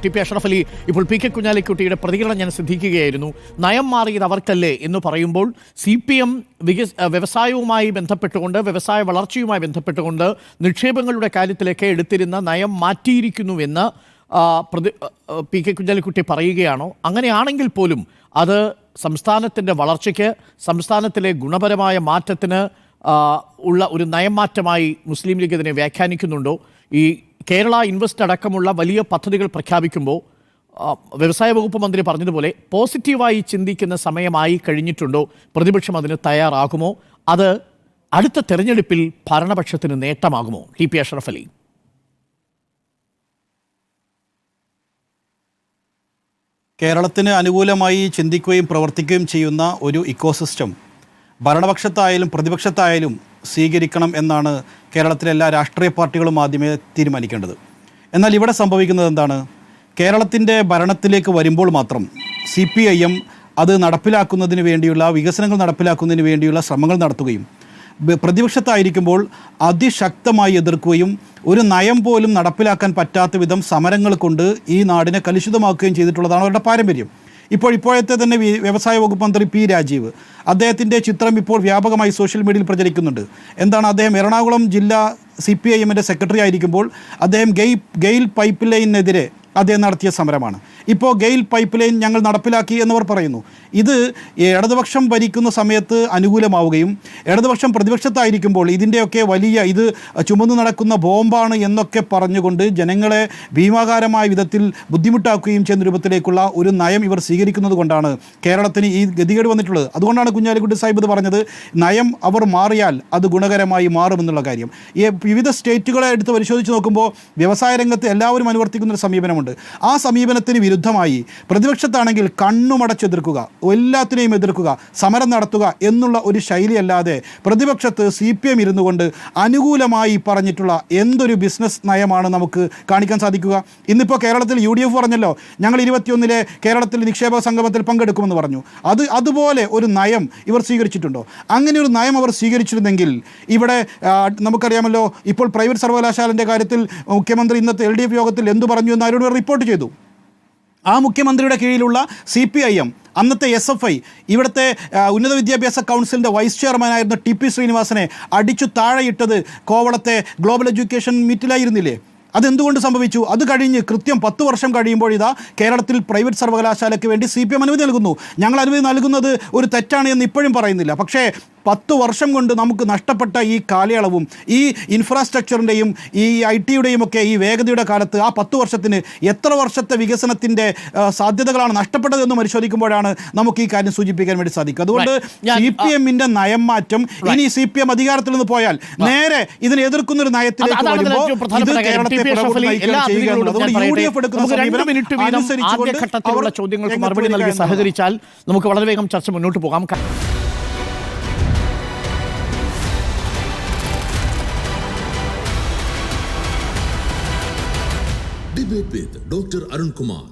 T P Ashraf Ali ഇപ്പോൾ P K കുഞ്ഞാലിക്കുട്ടിയുടെ പ്രതികരണം ഞാൻ ശ്രദ്ധിക്കുകയായിരുന്നു. നയം മാറിയത് അവർക്കല്ലേ എന്ന് പറയുമ്പോൾ സി പി എം വികസ് വ്യവസായവുമായി ബന്ധപ്പെട്ടുകൊണ്ട് വ്യവസായ വളർച്ചയുമായി ബന്ധപ്പെട്ടുകൊണ്ട് നിക്ഷേപങ്ങളുടെ കാര്യത്തിലൊക്കെ എടുത്തിരുന്ന നയം മാറ്റിയിരിക്കുന്നുവെന്ന് പ്രതി പി കെ കുഞ്ഞാലിക്കുട്ടി പറയുകയാണോ. അങ്ങനെയാണെങ്കിൽ പോലും അത് സംസ്ഥാനത്തിന്റെ വളർച്ചയ്ക്ക് സംസ്ഥാനത്തിലെ ഗുണപരമായ മാറ്റത്തിന് ഉള്ള ഒരു നയം മാറ്റമായി മുസ്ലിം ലീഗ് ഇതിനെ വ്യാഖ്യാനിക്കുന്നുണ്ടോ? ഈ കേരള ഇൻവെസ്റ്റ് അടക്കമുള്ള വലിയ പദ്ധതികൾ പ്രഖ്യാപിക്കുമ്പോൾ വ്യവസായ വകുപ്പ് മന്ത്രി പറഞ്ഞതുപോലെ പോസിറ്റീവായി ചിന്തിക്കുന്ന സമയമായി കഴിഞ്ഞിട്ടുണ്ടോ? പ്രതിപക്ഷം അതിന് തയ്യാറാകുമോ? അത് അടുത്ത തെരഞ്ഞെടുപ്പിൽ ഭരണപക്ഷത്തിന് നേട്ടമാകുമോ? T P Ashraf Ali. കേരളത്തിന് അനുകൂലമായി ചിന്തിക്കുകയും പ്രവർത്തിക്കുകയും ചെയ്യുന്ന ഒരു ഇക്കോസിസ്റ്റം ഭരണപക്ഷത്തായാലും പ്രതിപക്ഷത്തായാലും സ്വീകരിക്കണം എന്നാണ് കേരളത്തിലെ എല്ലാ രാഷ്ട്രീയ പാർട്ടികളും ആദ്യമേ തീരുമാനിക്കേണ്ടത്. എന്നാൽ ഇവിടെ സംഭവിക്കുന്നത് എന്താണ്? കേരളത്തിന്റെ ഭരണത്തിലേക്ക് വരുമ്പോൾ മാത്രം സി പി ഐ എം അത് നടപ്പിലാക്കുന്നതിന് വേണ്ടിയുള്ള വികസനങ്ങൾ നടപ്പിലാക്കുന്നതിന് വേണ്ടിയുള്ള ശ്രമങ്ങൾ നടത്തുകയും പ്രതിപക്ഷത്തായിരിക്കുമ്പോൾ അതിശക്തമായി എതിർക്കുകയും ഒരു നയം പോലും നടപ്പിലാക്കാൻ പറ്റാത്ത വിധം സമരങ്ങൾ കൊണ്ട് ഈ നാടിനെ കലുഷിതമാക്കുകയും ചെയ്തിട്ടുള്ളതാണ് അവരുടെ പാരമ്പര്യം. ഇപ്പോൾ ഇപ്പോഴത്തെ തന്നെ വ്യവസായ വകുപ്പ് മന്ത്രി പി രാജീവ്. അദ്ദേഹത്തിന്റെ ചിത്രം ഇപ്പോൾ വ്യാപകമായി സോഷ്യൽ മീഡിയയിൽ പ്രചരിക്കുന്നുണ്ട്. എന്താണ് അദ്ദേഹം എറണാകുളം ജില്ലാ സി പി ഐ എമ്മിന്റെ സെക്രട്ടറി ആയിരിക്കുമ്പോൾ അദ്ദേഹം ഗെയ് ഗെയിൽ പൈപ്പ് ലൈനിനെതിരെ അദ്ദേഹം നടത്തിയ സമരമാണ്. ഇപ്പോൾ ഗെയിൽ പൈപ്പ് ലൈൻ ഞങ്ങൾ നടപ്പിലാക്കി എന്നവർ പറയുന്നു. ഇത് ഇടതുപക്ഷം ഭരിക്കുന്ന സമയത്ത് അനുകൂലമാവുകയും ഇടതുപക്ഷം പ്രതിപക്ഷത്തായിരിക്കുമ്പോൾ ഇതിന്റെയൊക്കെ വലിയ ഇത് ചുമന്നു നടക്കുന്ന ബോംബാണ് എന്നൊക്കെ പറഞ്ഞുകൊണ്ട് ജനങ്ങളെ ഭീമാകാരമായ വിധത്തിൽ ബുദ്ധിമുട്ടാക്കുകയും ചെയ്യുന്ന രൂപത്തിലേക്കുള്ള ഒരു നയം ഇവർ സ്വീകരിക്കുന്നത് കൊണ്ടാണ് കേരളത്തിന് ഈ ഗതികേട് വന്നിട്ടുള്ളത്. അതുകൊണ്ടാണ് കുഞ്ഞാലിക്കുട്ടി സാഹിബ് പറഞ്ഞത് നയം അവർ മാറിയാൽ അത് ഗുണകരമായി മാറുമെന്നുള്ള കാര്യം. ഈ വിവിധ സ്റ്റേറ്റുകളെ എടുത്ത് പരിശോധിച്ച് നോക്കുമ്പോൾ വ്യവസായ രംഗത്ത് എല്ലാവരും അനുവർത്തിക്കുന്ന ഒരു സമീപനമുണ്ട്. ആ സമീപനത്തിന് വിരുദ്ധമായി പ്രതിപക്ഷത്താണെങ്കിൽ കണ്ണുമടച്ചെതിർക്കുക എല്ലാത്തിനെയും എതിർക്കുക സമരം നടത്തുക എന്നുള്ള ഒരു ശൈലിയല്ലാതെ പ്രതിപക്ഷത്ത് സി പി എം ഇരുന്നു കൊണ്ട് അനുകൂലമായി പറഞ്ഞിട്ടുള്ള എന്തൊരു ബിസിനസ് നയമാണ് നമുക്ക് കാണിക്കാൻ സാധിക്കുക? ഇന്നിപ്പോൾ കേരളത്തിൽ യു ഡി എഫ് പറഞ്ഞല്ലോ ഞങ്ങൾ ഇരുപത്തിയൊന്നിലെ കേരളത്തിൽ നിക്ഷേപക സംഗമത്തിൽ പങ്കെടുക്കുമെന്ന് പറഞ്ഞു. അത് അതുപോലെ ഒരു നയം ഇവർ സ്വീകരിച്ചിട്ടുണ്ടോ? അങ്ങനെ ഒരു നയം അവർ സ്വീകരിച്ചിരുന്നെങ്കിൽ ഇവിടെ നമുക്കറിയാമല്ലോ ഇപ്പോൾ പ്രൈവറ്റ് സർവകലാശാലന്റെ കാര്യത്തിൽ മുഖ്യമന്ത്രി ഇന്നത്തെ എൽ ഡി എഫ് യോഗത്തിൽ എന്തു പറഞ്ഞു എന്ന് അവരോട് റിപ്പോർട്ട് ചെയ്തു. ആ മുഖ്യമന്ത്രിയുടെ കീഴിലുള്ള സി പി ഐ എം അന്നത്തെ എസ് എഫ് ഐ ഇവിടുത്തെ ഉന്നത വിദ്യാഭ്യാസ കൗൺസിലിന്റെ വൈസ് ചെയർമാനായിരുന്ന ടി പി ശ്രീനിവാസനെ അടിച്ചു താഴെയിട്ടത് കോവളത്തെ ഗ്ലോബൽ എഡ്യൂക്കേഷൻ മീറ്റിലായിരുന്നില്ലേ? അതെന്തുകൊണ്ട് സംഭവിച്ചു? അത് കഴിഞ്ഞ് കൃത്യം പത്ത് വർഷം കഴിയുമ്പോൾ ഇതാ കേരളത്തിൽ പ്രൈവറ്റ് സർവകലാശാലയ്ക്ക് വേണ്ടി സി പി എം അനുമതി നൽകുന്നു. ഞങ്ങൾ അനുമതി നൽകുന്നത് ഒരു തെറ്റാണ് എന്ന് ഇപ്പോഴും പറയുന്നില്ല. പക്ഷേ പത്ത് വർഷം കൊണ്ട് നമുക്ക് നഷ്ടപ്പെട്ട ഈ കാലയളവും ഈ ഇൻഫ്രാസ്ട്രക്ചറിന്റെയും ഈ ഐ ടിയുടെയും ഒക്കെ ഈ വേഗതയുടെ കാലത്ത് ആ പത്ത് വർഷത്തിന് എത്ര വർഷത്തെ വികസനത്തിന്റെ സാധ്യതകളാണ് നഷ്ടപ്പെട്ടതെന്ന് പരിശോധിക്കുമ്പോഴാണ് നമുക്ക് ഈ കാര്യം സൂചിപ്പിക്കാൻ വേണ്ടി സാധിക്കും അതുകൊണ്ട് സി പി എമ്മിന്റെ നയം മാറ്റം ഇനി സി പി എം അധികാരത്തിൽ നിന്ന് പോയാൽ നേരെ ഇതിനെ എതിർക്കുന്ന ഒരു നയത്തിലേക്ക് വരുമ്പോൾ ഇത് കേരളത്തെ ചോദ്യങ്ങൾക്ക് മറുപടി നൽകി സഹകരിച്ചാൽ നമുക്ക് വളരെ വേഗം ചർച്ച മുന്നോട്ട് പോകാം. அதே டாக்டர் அருண்குமார்.